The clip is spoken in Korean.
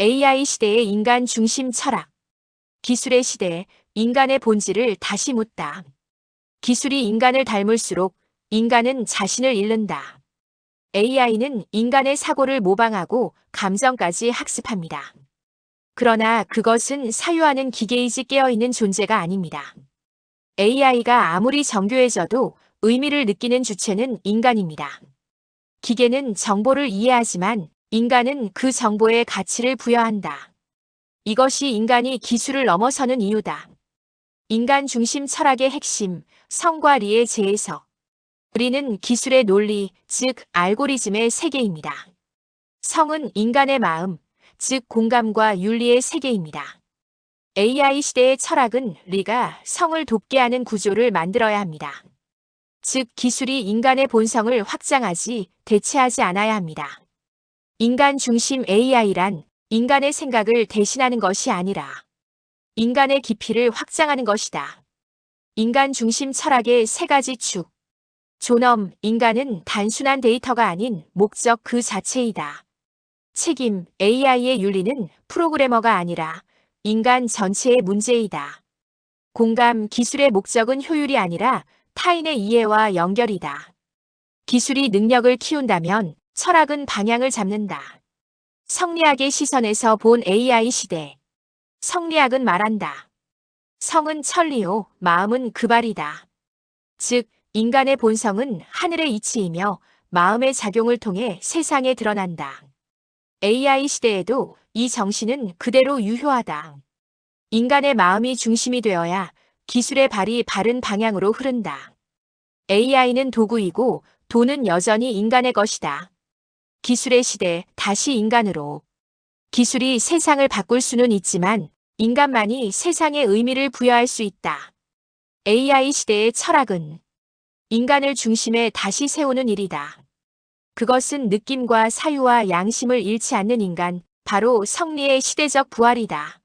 AI 시대의 인간 중심 철학. 기술의 시대, 인간의 본질을 다시 묻다. 기술이 인간을 닮을수록 인간은 자신을 잃는다. AI는 인간의 사고를 모방하고 감정까지 학습합니다. 그러나 그것은 사유하는 기계이지 깨어있는 존재가 아닙니다. AI가 아무리 정교해져도 의미를 느끼는 주체는 인간입니다. 기계는 정보를 이해하지만 인간은 그 정보에 가치를 부여한다. 이것이 인간이 기술을 넘어서는 이유다. 인간 중심 철학의 핵심, 성과 리의 재해석. 우리는 기술의 논리, 즉 알고리즘의 세계입니다. 성은 인간의 마음, 즉 공감과 윤리의 세계입니다. AI 시대의 철학은 리가 성을 돕게 하는 구조를 만들어야 합니다. 즉 기술이 인간의 본성을 확장하지 대체하지 않아야 합니다. 인간 중심 AI란 인간의 생각을 대신하는 것이 아니라 인간의 깊이를 확장하는 것이다. 인간 중심 철학의 세 가지 축. 존엄, 인간은 단순한 데이터가 아닌 목적 그 자체이다. 책임, AI의 윤리는 프로그래머가 아니라 인간 전체의 문제이다. 공감, 기술의 목적은 효율이 아니라 타인의 이해와 연결이다. 기술이 능력을 키운다면 철학은 방향을 잡는다. 성리학의 시선에서 본 AI 시대. 성리학은 말한다. 성은 천리요, 마음은 그발이다. 즉, 인간의 본성은 하늘의 이치이며 마음의 작용을 통해 세상에 드러난다. AI 시대에도 이 정신은 그대로 유효하다. 인간의 마음이 중심이 되어야 기술의 발이 바른 방향으로 흐른다. AI는 도구이고 돈은 여전히 인간의 것이다. 기술의 시대, 다시 인간으로. 기술이 세상을 바꿀 수는 있지만 인간만이 세상에 의미를 부여할 수 있다. AI 시대의 철학은 인간을 중심에 다시 세우는 일이다. 그것은 느낌과 사유와 양심을 잃지 않는 인간, 바로 성리의 시대적 부활이다.